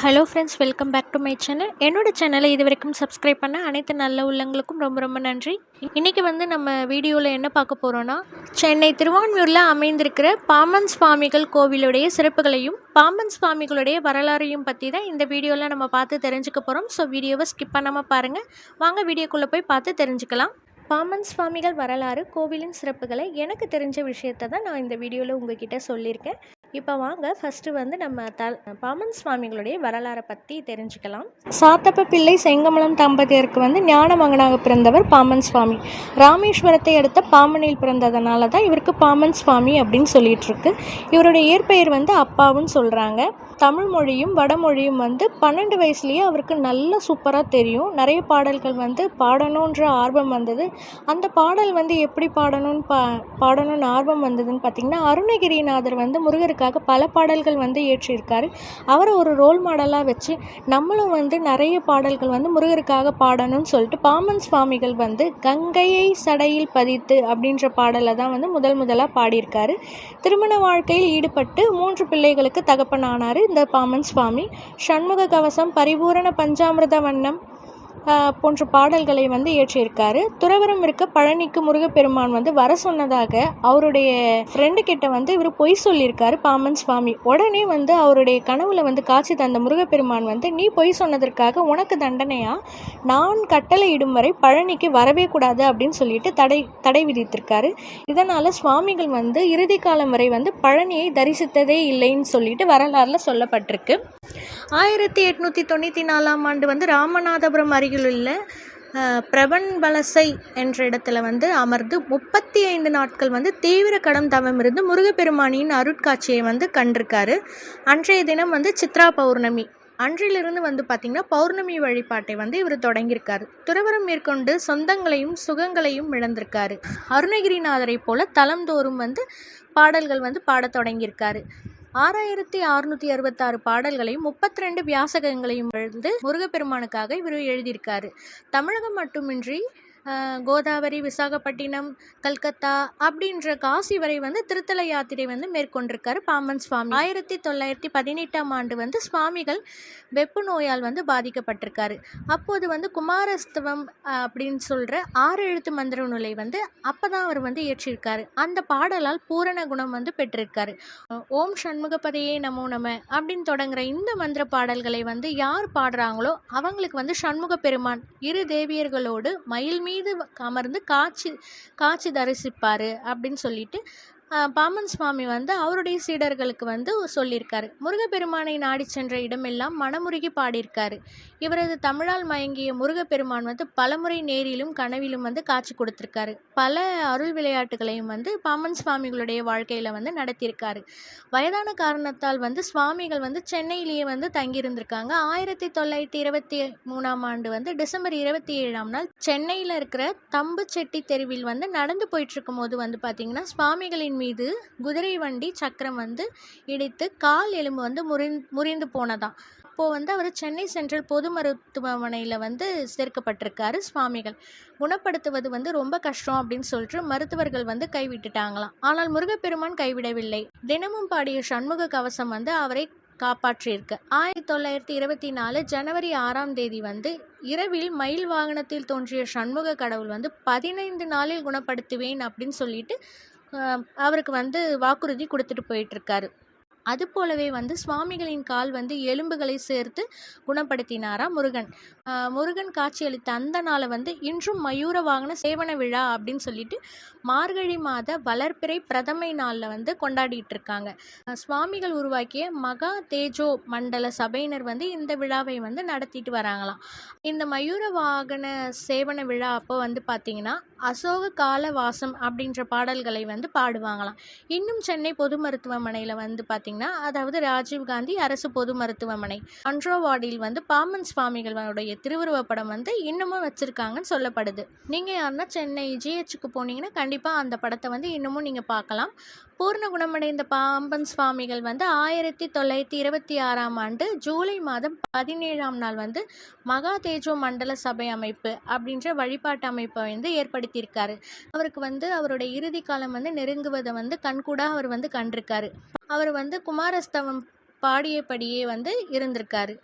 Hello friends welcome back to my channel என்னோட சேனலை இது வரைக்கும் சப்ஸ்கிரைப் பண்ண அனைத்து நல்ல உள்ளங்களுக்கும் ரொம்ப ரொம்ப நன்றி. இன்றைக்கி வந்து நம்ம வீடியோவில் என்ன பார்க்க போகிறோன்னா சென்னை திருவான்மியூரில் அமைந்திருக்கிற பாமன் சுவாமிகள் கோவிலுடைய சிறப்புகளையும் பாமன் சுவாமிகளுடைய வரலாறையும் பற்றி தான் இந்த வீடியோவில் நம்ம பார்த்து தெரிஞ்சுக்க போகிறோம் ஸோ வீடியோவை ஸ்கிப் பண்ணாமல் பாருங்கள் வாங்க வீடியோக்குள்ளே போய் பார்த்து தெரிஞ்சுக்கலாம். பாமன் சுவாமிகள் வரலாறு கோவிலின் சிறப்புகளை எனக்கு தெரிஞ்ச விஷயத்தை தான் நான் இந்த வீடியோவில் உங்ககிட்ட சொல்லியிருக்கேன். இப்போ வாங்க ஃபஸ்ட்டு வந்து நம்ம த பாமன் சுவாமிகளுடைய வரலாறை பற்றி தெரிஞ்சுக்கலாம். சாத்தப்ப பிள்ளை செங்கமலம் தம்பதியருக்கு வந்து ஞானமங்கனாக பிறந்தவர் பாமன் சுவாமி. ராமேஸ்வரத்தை அடுத்த பாமனில் பிறந்ததுனால தான் இவருக்கு பாமன் சுவாமி அப்படின்னு சொல்லிட்டு இருக்கு இவருடைய இயற்பெயர் வந்து அப்பாவுன்னு சொல்கிறாங்க தமிழ் மொழியும் வடமொழியும் வந்து பன்னெண்டு வயசுலேயே அவருக்கு நல்ல சூப்பராக தெரியும். நிறைய பாடல்கள் வந்து பாடணுன்ற ஆர்வம் வந்தது. அந்த பாடல் வந்து எப்படி பாடணும்னு பா பாடணும்னு ஆர்வம் வந்ததுன்னு பார்த்திங்கன்னா அருணகிரிநாதர் வந்து முருகருக்கு முருகருக்காக பல பாடல்கள் வந்து இயற்றியிருக்காரு. அவரை ஒரு ரோல் மாடலாக வச்சு நம்மளும் வந்து நிறைய பாடல்கள் வந்து முருகருக்காக பாடணும்னு சொல்லிட்டு பாமன் சுவாமிகள் வந்து கங்கையை சடையில் பதித்து அப்படின்ற பாடலை தான் வந்து முதல் முதலாக பாடியிருக்காரு. திருமண வாழ்க்கையில் ஈடுபட்டு மூன்று பிள்ளைகளுக்கு தகப்பனானார் இந்த பாமன் சுவாமி. சண்முக கவசம் பரிபூரண பஞ்சாமிரத வண்ணம் போன்ற பாடல்களை வந்து இயற்றியிருக்காரு. துறவரம் இருக்க பழனிக்கு முருகப்பெருமான் வந்து வர சொன்னதாக அவருடைய ஃப்ரெண்டு கிட்ட வந்து இவர் பொய் சொல்லியிருக்காரு பாமன் சுவாமி. உடனே வந்து அவருடைய கனவுல வந்து காட்சி தந்த முருகப்பெருமான் வந்து நீ பொய் சொன்னதற்காக உனக்கு தண்டனையா? நான் கட்டளை இடும் வரை பழனிக்கு வரவே கூடாது அப்படின்னு சொல்லிட்டு தடை தடை விதித்திருக்காரு. இதனால சுவாமிகள் வந்து இறுதி காலம் வரை வந்து பழனியை தரிசித்ததே இல்லைன்னு சொல்லிட்டு வரலாறுல சொல்லப்பட்டிருக்கு. ஆயிரத்தி எட்நூத்தி தொண்ணூற்றி நாலாம் ஆண்டு வந்து ராமநாதபுரம் அருகிலுள்ள அஹ், பிரபன் வலசை என்ற இடத்துல வந்து அமர்ந்து முப்பத்தி ஐந்து நாட்கள் வந்து தீவிர கடம் தவம் இருந்து முருகப்பெருமானியின் அருட்காட்சியை வந்து கண்டிருக்காரு. அன்றைய தினம் வந்து சித்ரா பௌர்ணமி. அன்றிலிருந்து வந்து பார்த்திங்கன்னா பௌர்ணமி வழிபாட்டை வந்து இவர் தொடங்கியிருக்காரு. துறவரம் மேற்கொண்டு சொந்தங்களையும் சுகங்களையும் இழந்திருக்காரு. அருணகிரிநாதரை போல தளம்தோறும் வந்து பாடல்கள் வந்து பாடத் தொடங்கியிருக்காரு. ஆறாயிரத்தி அறுநூத்தி அறுபத்தாறு பாடல்களையும் முப்பத்தி ரெண்டு வியாசகங்களையும் எழுந்து முருகப்பெருமானுக்காக இவர் எழுதியிருக்காரு. தமிழகம் மட்டுமின்றி கோதாவரி விசாகப்பட்டினம் கல்கத்தா அப்படின்ற காசி வரை வந்து திருத்தல யாத்திரை வந்து மேற்கொண்டிருக்காரு பாம்பன் சுவாமி. ஆயிரத்தி தொள்ளாயிரத்தி பதினெட்டாம் ஆண்டு வந்து சுவாமிகள் வெப்பு நோயால் வந்து பாதிக்கப்பட்டிருக்காரு. அப்போது வந்து குமாரஸ்தவம் அப்படின்னு சொல்கிற ஆறு எழுத்து மந்திர நூலை வந்து அப்போ தான் அவர் வந்து இயற்றியிருக்காரு அந்த பாடலால் பூரண குணம் வந்து பெற்றிருக்காரு. ஓம் சண்முகபதையே நமோ நம அப்படின்னு தொடங்குற இந்த மந்திர பாடல்களை வந்து யார் பாடுறாங்களோ அவங்களுக்கு வந்து சண்முக பெருமான் இரு தேவியர்களோடு மயில்மீ மீது அமர்ந்து காட்சி காட்சி தரிசிப்பார் அப்படின்னு சொல்லிட்டு பாமன் சுவாமி வந்து அவருடைய சீடர்களுக்கு வந்து சொல்லியிருக்காரு. முருகப்பெருமானை நாடி சென்ற இடமெல்லாம் மனமுருகி பாடியிருக்காரு. இவரது தமிழால் மயங்கிய முருகப்பெருமான் வந்து பலமுறை நேரிலும் கனவிலும் வந்து காட்சி கொடுத்துருக்காரு. பல அருள் விளையாட்டுகளையும் வந்து பாமன் சுவாமிகளுடைய வாழ்க்கையில் வந்து நடத்தியிருக்காரு. வயதான காரணத்தால் வந்து சுவாமிகள் வந்து சென்னையிலேயே வந்து தங்கியிருந்திருக்காங்க. ஆயிரத்தி தொள்ளாயிரத்தி இருபத்தி மூணாம் ஆண்டு வந்து டிசம்பர் இருபத்தி ஏழாம் நாள் சென்னையில் இருக்கிற தம்புச்செட்டி தெருவில் வந்து நடந்து போயிட்டு இருக்கும்போது வந்து பார்த்தீங்கன்னா சுவாமிகளின் மீது குதிரை வண்டி சக்கரம் வந்து இடித்து கால் எலும்பு வந்து முறிந் முறிந்து போனதாம். அப்போது வந்து அவர் சென்னை சென்ட்ரல் பொது மருத்துவமனையில் வந்து சேர்க்கப்பட்டிருக்காரு சுவாமிகள். குணப்படுத்துவது வந்து ரொம்ப கஷ்டம் அப்படின்னு சொல்லிட்டு மருத்துவர்கள் வந்து கைவிட்டுட்டாங்களாம். ஆனால் முருகப்பெருமான் கைவிடவில்லை. தினமும் பாடிய சண்முக கவசம் வந்து அவரை காப்பாற்றியிருக்கு. ஆயிரத்தி தொள்ளாயிரத்தி இருபத்தி நாலு ஜனவரி ஆறாம் தேதி வந்து இரவில் மயில் வாகனத்தில் தோன்றிய சண்முக கடவுள் வந்து பதினைந்து நாளில் குணப்படுத்துவேன் அப்படின்னு சொல்லிட்டு அவருக்கு வந்து வாக்குறுதி கொடுத்துட்டு போயிட்டுருக்காரு அது போலவே வந்து சுவாமிகளின் கால் வந்து எலும்புகளை சேர்த்து குணப்படுத்தினாரா முருகன். முருகன் காட்சியளித்த அந்த நாளை வந்து இன்றும் மயூர வாகன சேவன விழா அப்படின்னு சொல்லிட்டு மார்கழி மாத வளர்ப்பிறை பிரதமை நாளில் வந்து கொண்டாடிட்டு இருக்காங்க. சுவாமிகள் உருவாக்கிய மகா தேஜோ மண்டல சபையினர் வந்து இந்த விழாவை வந்து நடத்திட்டு வராங்களாம். இந்த மயூர வாகன சேவன விழா அப்போ வந்து பார்த்தீங்கன்னா அசோக கால வாசம் அப்படின்ற பாடல்களை வந்து பாடுவாங்களாம். இன்னும் சென்னை பொது மருத்துவமனையில் வந்து பார்த்தீங்கன்னா அதாவது ராஜீவ்காந்தி அரசு பொது மருத்துவமனை. அன்ட்ரோவாடியில் வந்து பாமன் சுவாமிகளுடைய திருவுருவ படம் வந்து இன்னமும் வச்சுருக்காங்கன்னு சொல்லப்படுது. நீங்கள் யாருன்னா சென்னை ஜிஹெச்சுக்கு போனீங்கன்னா கண்டிப்பாக அந்த படத்தை வந்து இன்னமும் நீங்கள் பார்க்கலாம். பூர்ண குணமடைந்த பாம்பன் சுவாமிகள் வந்து ஆயிரத்தி தொள்ளாயிரத்தி இருபத்தி ஆறாம் ஆண்டு ஜூலை மாதம் பதினேழாம் நாள் வந்து மகா தேஜோ மண்டல சபை அமைப்பு அப்படின்ற வழிபாட்டு அமைப்பை வந்து ஏற்படுத்தியிருக்காரு. அவருக்கு வந்து அவருடைய இறுதி காலம் வந்து நெருங்குவதை வந்து கண்கூடாக அவர் வந்து கண்டிருக்காரு. அவர் வந்து குமாரஸ்தவம் பாடியபடியே வந்து இருந்திருக்காரு.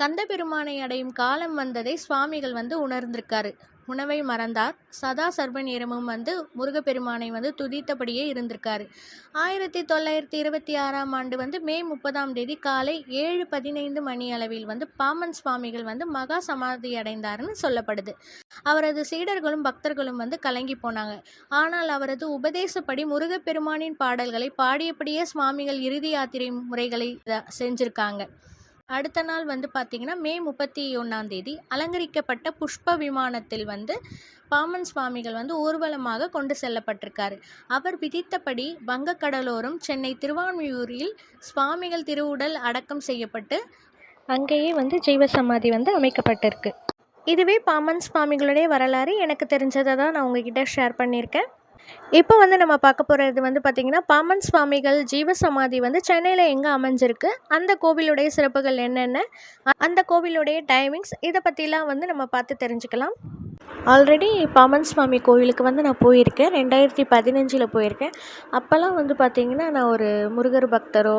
கந்தபெருமானை அடையும் காலம் வந்ததை சுவாமிகள் வந்து உணர்ந்திருக்காரு. உணவை மறந்தார். சதா சர்வ நேரமும் வந்து முருகப்பெருமானை வந்து துதித்தபடியே இருந்திருக்காரு. ஆயிரத்தி தொள்ளாயிரத்தி இருபத்தி ஆறாம் ஆண்டு வந்து மே முப்பதாம் தேதி காலை ஏழு பதினைந்து மணி அளவில் வந்து பாமன் சுவாமிகள் வந்து மகா சமாதி அடைந்தார்னு சொல்லப்படுது. அவரது சீடர்களும் பக்தர்களும் வந்து கலங்கி போனாங்க. ஆனால் அவரது உபதேசப்படி முருகப்பெருமானின் பாடல்களை பாடியபடியே சுவாமிகள் இறுதி யாத்திரை முறைகளை செஞ்சிருக்காங்க. அடுத்த நாள் வந்து பார்த்திங்கன்னா மே முப்பத்தி ஒன்றாம் தேதி அலங்கரிக்கப்பட்ட புஷ்ப விமானத்தில் வந்து பாமன் சுவாமிகள் வந்து ஊர்வலமாக கொண்டு செல்லப்பட்டிருக்காரு. அவர் விதித்தபடி வங்கக்கடலோரம் சென்னை திருவான்மியூரில் சுவாமிகள் திருவுடல் அடக்கம் செய்யப்பட்டு அங்கேயே வந்து ஜீவசமாதி வந்து அமைக்கப்பட்டிருக்கு. இதுவே பாமன் சுவாமிகளுடைய வரலாறு. எனக்கு தெரிஞ்சதை தான் நான் உங்ககிட்ட ஷேர் பண்ணியிருக்கேன். இப்போ வந்து நம்ம பார்க்க போகிறது வந்து பார்த்திங்கன்னா பாமன் சுவாமிகள் ஜீவசமாதி வந்து சென்னையில் எங்கே அமைஞ்சிருக்கு? அந்த கோவிலுடைய சிறப்புகள் என்னென்ன? அந்த கோவிலுடைய டைமிங்ஸ் இதை பற்றிலாம் வந்து நம்ம பார்த்து தெரிஞ்சுக்கலாம். ஆல்ரெடி பாமன் சுவாமி கோவிலுக்கு வந்து நான் போயிருக்கேன். ரெண்டாயிரத்தி பதினஞ்சில் போயிருக்கேன். அப்போல்லாம் வந்து பார்த்திங்கன்னா நான் ஒரு முருகர் பக்தரோ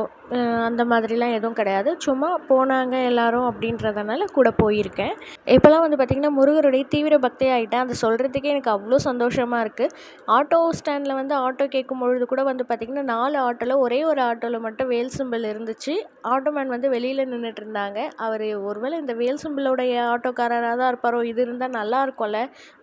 அந்த மாதிரிலாம் எதுவும் கிடையாது. சும்மா போனாங்க எல்லாரும் அப்படின்றதுனால கூட போயிருக்கேன். இப்போல்லாம் வந்து பார்த்திங்கன்னா முருகருடைய தீவிர பக்தி ஆகிட்டேன் அதை சொல்கிறதுக்கே எனக்கு அவ்வளோ சந்தோஷமாக இருக்குது ஆட்டோ ஸ்டாண்டில் வந்து ஆட்டோ கேட்கும் பொழுது கூட வந்து பார்த்திங்கன்னா நாலு ஆட்டோவில் ஒரே ஒரு ஆட்டோவில் மட்டும் வேல் சிம்பிள் இருந்துச்சு. ஆட்டோமேன் வந்து வெளியில் நின்றுட்டு இருந்தாங்க. அவர் ஒருவேளை இந்த வேல் சிம்பிளோடைய ஆட்டோக்காரராக தான் இருப்பாரோ இது இருந்தால் நல்லா இருக்கும்ல.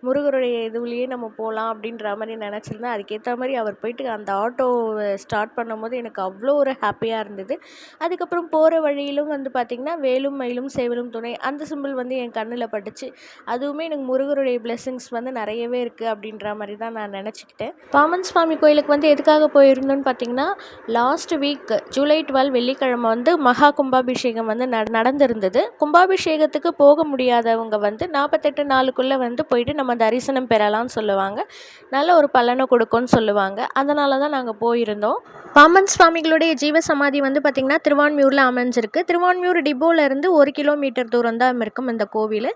முருகருடைய இதுலேயே நம்ம போகலாம் அப்படின்ற மாதிரி நினச்சிருந்தேன். அதுக்கேற்ற மாதிரி அவர் போயிட்டு அந்த ஆட்டோவை ஸ்டார்ட் பண்ணும்போது எனக்கு அவ்வளோ ஒரு ஹாப்பியாக இருந்தது. அதுக்கப்புறம் போகிற வழியிலும் வந்து பார்த்திங்கன்னா வேலும் மயிலும் சேவலும் துணை அந்த சிம்பிள் வந்து என் கண்ணில் பட்டுச்சு. அதுவுமே எனக்கு முருகருடைய பிளெஸ்ஸிங்ஸ் வந்து நிறையவே இருக்குது அப்படின்ற மாதிரி தான் நான் நினச்சிக்கிட்டேன். பாமன் சுவாமி கோயிலுக்கு வந்து எதுக்காக போயிருந்தோன்னு பார்த்தீங்கன்னா லாஸ்ட் வீக் ஜூலை டுவெல் வெள்ளிக்கிழமை வந்து மகா கும்பாபிஷேகம் வந்து நட நடந்திருந்தது. கும்பாபிஷேகத்துக்கு போக முடியாதவங்க வந்து நாற்பத்தெட்டு நாளுக்குள்ளே வந்து போயிட்டு நம்ம தரிசனம் பெறலாம்னு சொல்லுவாங்க. நல்ல ஒரு பலனை கொடுக்கும்னு சொல்லுவாங்க. அதனால தான் நாங்கள் போயிருந்தோம். பாமன் சுவாமிகளுடைய ஜீவ சமாதி வந்து பார்த்திங்கன்னா திருவான்மியூரில் அமைஞ்சிருக்கு. திருவான்மியூர் டிப்போல இருந்து ஒரு கிலோமீட்டர் தூரம் தான் இருக்கும் இந்த கோவில்.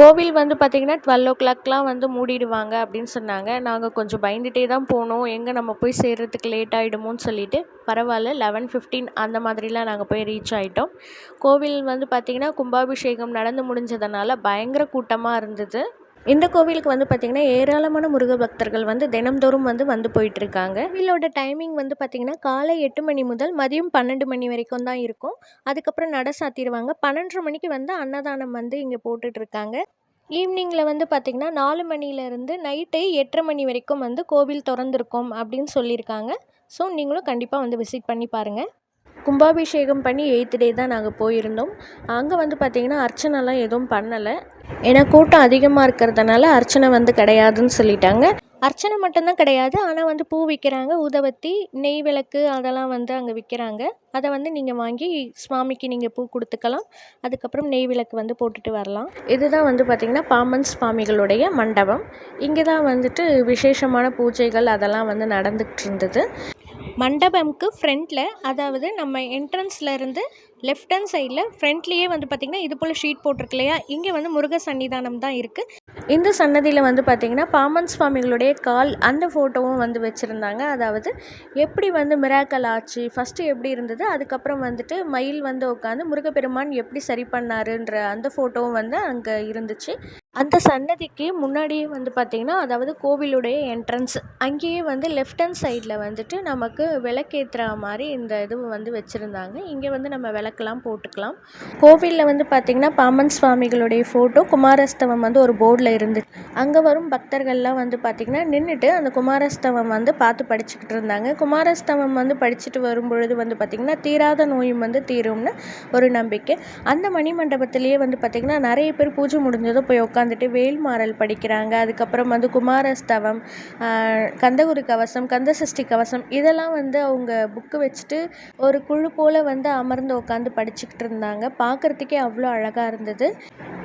கோவில் வந்து பார்த்திங்கன்னா டுவெல் ஓ கிளாக்லாம் வந்து மூடிடுவாங்க அப்படின்னு சொன்னாங்க. நாங்கள் கொஞ்சம் பயந்துட்டே தான் போனோம். எங்கே நம்ம போய் சேர்றதுக்கு லேட் ஆகிடுமோன்னு சொல்லிட்டு. பரவாயில்ல லெவன் ஃபிஃப்டீன் அந்த மாதிரிலாம் நாங்கள் போய் ரீச் ஆகிட்டோம் கோவில் வந்து பார்த்திங்கன்னா கும்பாபிஷேகம் நடந்து முடிஞ்சதுனால பயங்கர கூட்டமாக இருந்தது. இந்த கோவிலுக்கு வந்து பார்த்திங்கன்னா ஏராளமான முருக பக்தர்கள் வந்து தினம்தோறும் வந்து வந்து போயிட்டு இருக்காங்க கோவிலோட டைமிங் வந்து பார்த்திங்கன்னா காலை எட்டு மணி முதல் மதியம் பன்னெண்டு மணி வரைக்கும் தான் இருக்கும். அதுக்கப்புறம் நட சாத்திடுவாங்க. பன்னெண்டரை மணிக்கு வந்து அன்னதானம் வந்து இங்கே போட்டுட்ருக்காங்க ஈவினிங்கில் வந்து பார்த்திங்கன்னா நாலு மணிலேருந்து நைட்டு எட்டரை மணி வரைக்கும் வந்து கோவில் திறந்திருக்கும் அப்படின்னு சொல்லியிருக்காங்க. ஸோ நீங்களும் கண்டிப்பாக வந்து விசிட் பண்ணி பாருங்கள் கும்பாபிஷேகம் பண்ணி எயித்து டே தான் நாங்கள் போயிருந்தோம். அங்கே வந்து பார்த்திங்கன்னா அர்ச்சனைலாம் எதுவும் பண்ணலை. ஏன்னா கூட்டம் அதிகமாக இருக்கிறதுனால அர்ச்சனை வந்து கிடையாதுன்னு சொல்லிட்டாங்க. அர்ச்சனை மட்டும்தான் கிடையாது. ஆனால் வந்து பூ விற்கிறாங்க. ஊதவத்தி நெய் விளக்கு அதெல்லாம் வந்து அங்கே விற்கிறாங்க. அதை வந்து நீங்கள் வாங்கி சுவாமிக்கு நீங்கள் பூ கொடுத்துக்கலாம். அதுக்கப்புறம் நெய் விளக்கு வந்து போட்டுட்டு வரலாம். இதுதான் வந்து பார்த்திங்கன்னா பாமன் சுவாமிகளுடைய மண்டபம். இங்கே தான் வந்துட்டு விசேஷமான பூஜைகள் அதெல்லாம் வந்து நடந்துகிட்டு இருந்தது. மண்டபம்க்கு ஃப்ரண்ட்டில் அதாவது நம்ம என்ட்ரன்ஸில் இருந்து லெஃப்ட் ஹேண்ட் சைடில் ஃப்ரண்ட்லேயே வந்து பார்த்திங்கன்னா இது போல் ஷீட் போட்டிருக்கு இல்லையா? இங்கே வந்து முருக சன்னிதானம் தான் இருக்குது இந்த சன்னதியில் வந்து பார்த்திங்கன்னா பாமன் சுவாமிகளுடைய கால் அந்த ஃபோட்டோவும் வந்து வச்சுருந்தாங்க. அதாவது எப்படி வந்து மிராக்கல் ஆச்சு ஃபஸ்ட்டு எப்படி இருந்தது அதுக்கப்புறம் வந்துட்டு மயில் வந்து உட்காந்து முருகப்பெருமான் எப்படி சரி பண்ணாருன்ற அந்த ஃபோட்டோவும் வந்து அங்கே இருந்துச்சு. அந்த சன்னதிக்கு முன்னாடியே வந்து பார்த்திங்கன்னா அதாவது கோவிலுடைய என்ட்ரன்ஸ் அங்கேயே வந்து லெஃப்ட் ஹேண்ட் சைடில் வந்துட்டு நமக்கு விளக்கேற்றுற மாதிரி இந்த இது வந்து வச்சுருந்தாங்க. இங்கே வந்து நம்ம விளக்கெல்லாம் போட்டுக்கலாம். கோவிலில் வந்து பார்த்திங்கன்னா பாமன் சுவாமிகளுடைய ஃபோட்டோ குமாரஸ்தவம் வந்து ஒரு போர்டில் இருந்து அங்கே வரும் பக்தர்கள்லாம் வந்து பார்த்திங்கன்னா நின்றுட்டு அந்த குமாரஸ்தவம் வந்து பார்த்து படிச்சுக்கிட்டு இருந்தாங்க. குமாரஸ்தவம் வந்து படிச்சுட்டு வரும்பொழுது வந்து பார்த்திங்கன்னா தீராத நோயும் வந்து தீரும்னு ஒரு நம்பிக்கை. அந்த மணிமண்டபத்திலேயே வந்து பார்த்திங்கன்னா நிறைய பேர் பூஜை முடிஞ்சதும் போய் உட்காந்துட்டு வேல்மாறல் படிக்கிறாங்க. அதுக்கப்புறம் வந்து குமாரஸ்தவம் கந்தகுரு கவசம் கந்தசஷ்டி கவசம் இதெல்லாம் வந்து அவங்க புக்கு வச்சுட்டு ஒரு குழு போல் வந்து அமர்ந்து உட்காந்து படிச்சுக்கிட்டு இருந்தாங்க. பார்க்குறதுக்கே அவ்வளோ அழகாக இருந்தது.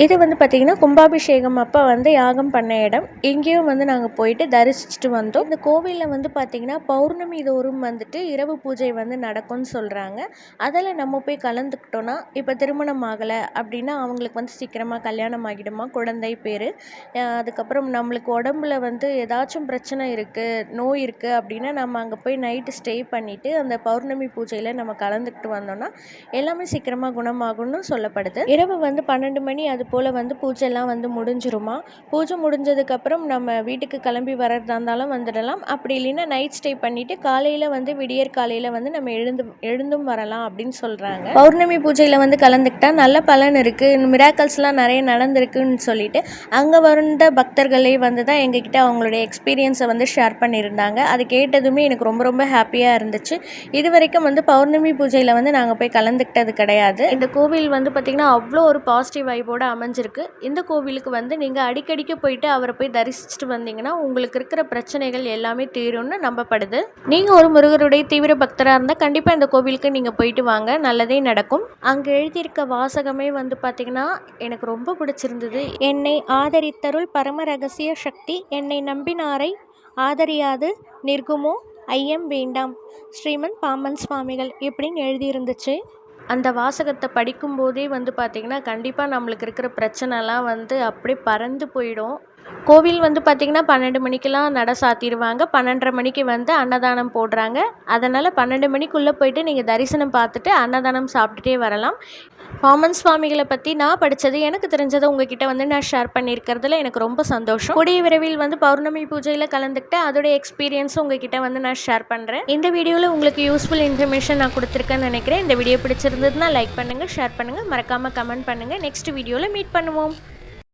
இது வந்து பார்த்திங்கன்னா கும்பாபிஷேகம். அப்போ வந்து யாகம் பண்ண இடம். இங்கேயும் வந்து நாங்கள் போயிட்டு தரிசிச்சுட்டு வந்தோம். இந்த கோவிலில் வந்து பார்த்திங்கன்னா பௌர்ணமி தோறும் வந்துட்டு இரவு பூஜை வந்து நடக்கும்னு சொல்கிறாங்க அதில் நம்ம போய் கலந்துக்கிட்டோன்னா இப்போ திருமணம் ஆகலை அப்படின்னா அவங்களுக்கு வந்து சீக்கிரமாக கல்யாணம் ஆகிடுமா? குழந்தை பேர். அதுக்கப்புறம் நம்மளுக்கு உடம்புல வந்து ஏதாச்சும் பிரச்சனை இருக்குது நோய் இருக்குது அப்படின்னா நம்ம அங்கே போய் நைட்டு ஸ்டே பண்ணிவிட்டு அந்த பௌர்ணமி பூஜையில் நம்ம கலந்துக்கிட்டு வந்தோம்னா எல்லாமே சீக்கிரமாக குணமாகும்னு சொல்லப்படுது. இரவு வந்து பன்னெண்டு மணி அது போல் வந்து பூஜைலாம் வந்து முடிஞ்சிருமா? பூஜை முடிஞ்சதுக்கப்புறம் நம்ம வீட்டுக்கு கிளம்பி வர்றதா இருந்தாலும் வந்துடலாம். அப்படி இல்லைன்னா நைட் ஸ்டே பண்ணிவிட்டு காலையில் வந்து விடியற் காலையில் வந்து நம்ம எழுந்து எழுந்தும் வரலாம் அப்படின்னு சொல்கிறாங்க பௌர்ணமி பூஜையில் வந்து கலந்துக்கிட்டால் நல்ல பலன் இருக்குது மிராக்கல்ஸ்லாம் நிறைய நடந்திருக்குன்னு சொல்லிட்டு அங்கே வந்த பக்தர்களே வந்து தான் எங்ககிட்ட அவங்களுடைய எக்ஸ்பீரியன்ஸை வந்து ஷேர் பண்ணியிருந்தாங்க. அது கேட்டதுமே எனக்கு ரொம்ப ரொம்ப ஹாப்பியாக இருந்துச்சு. இது வரைக்கும் வந்து பௌர்ணமி பூஜையில் வந்து நாங்கள் போய் கலந்துக்கிட்டோம் கேட்டது கிடையாது. இந்த கோவில் வந்து பார்த்திங்கன்னா அவ்வளோ ஒரு பாசிட்டிவ் வைபோடு அமைஞ்சிருக்கு. இந்த கோவிலுக்கு வந்து நீங்கள் அடிக்கடிக்கு போயிட்டு அவரை போய் தரிசிச்சுட்டு வந்தீங்கன்னா உங்களுக்கு இருக்கிற பிரச்சனைகள் எல்லாமே தீரும்னு நம்பப்படுது. நீங்கள் ஒரு முருகருடைய தீவிர பக்தராக இருந்தால் கண்டிப்பாக இந்த கோவிலுக்கு நீங்கள் போயிட்டு வாங்க. நல்லதே நடக்கும். அங்கே எழுதியிருக்க வாசகமே வந்து பார்த்திங்கன்னா எனக்கு ரொம்ப பிடிச்சிருந்தது. என்னை ஆதரித்தருள் பரம ரகசிய சக்தி என்னை நம்பினாரை ஆதரியாது நிற்குமோ? ஐயம் வேண்டாம். ஸ்ரீமன் பாம்பன் சுவாமிகள் இப்படின்னு எழுதியிருந்துச்சு. அந்த வாசகத்தை படிக்கும்போதே வந்து பார்த்திங்கன்னா கண்டிப்பாக நம்மளுக்கு இருக்கிற பிரச்சனைலாம் வந்து அப்படியே பறந்து போயிடும். கோவில் வந்து பார்த்திங்கன்னா பன்னெண்டு மணிக்கெலாம் நட சாத்திடுவாங்க. பன்னெண்டரை மணிக்கு வந்து அன்னதானம் போடுறாங்க. அதனால் பன்னெண்டு மணிக்குள்ளே போயிட்டு நீங்கள் தரிசனம் பார்த்துட்டு அன்னதானம் சாப்பிட்டுட்டே வரலாம். பாமன் சுவாமிகளை பற்றி நான் படித்தது எனக்கு தெரிஞ்சதை உங்ககிட்ட வந்து நான் ஷேர் பண்ணியிருக்கிறதுல எனக்கு ரொம்ப சந்தோஷம். கூடிய விரைவில் வந்து பௌர்ணமி பூஜையில் கலந்துக்கிட்டு அதோடைய எக்ஸ்பீரியன்ஸும் உங்ககிட்ட வந்து நான் ஷேர் பண்ணுறேன் இந்த வீடியோவில் உங்களுக்கு யூஸ்ஃபுல் இன்ஃபர்மேஷன் நான் கொடுத்துருக்கேன்னு நினைக்கிறேன். இந்த வீடியோ பிடிச்சிருந்ததுன்னா லைக் பண்ணுங்கள் ஷேர் பண்ணுங்கள் மறக்காமல் கமெண்ட் பண்ணுங்கள் நெக்ஸ்ட் வீடியோவில் மீட் பண்ணுவோம்.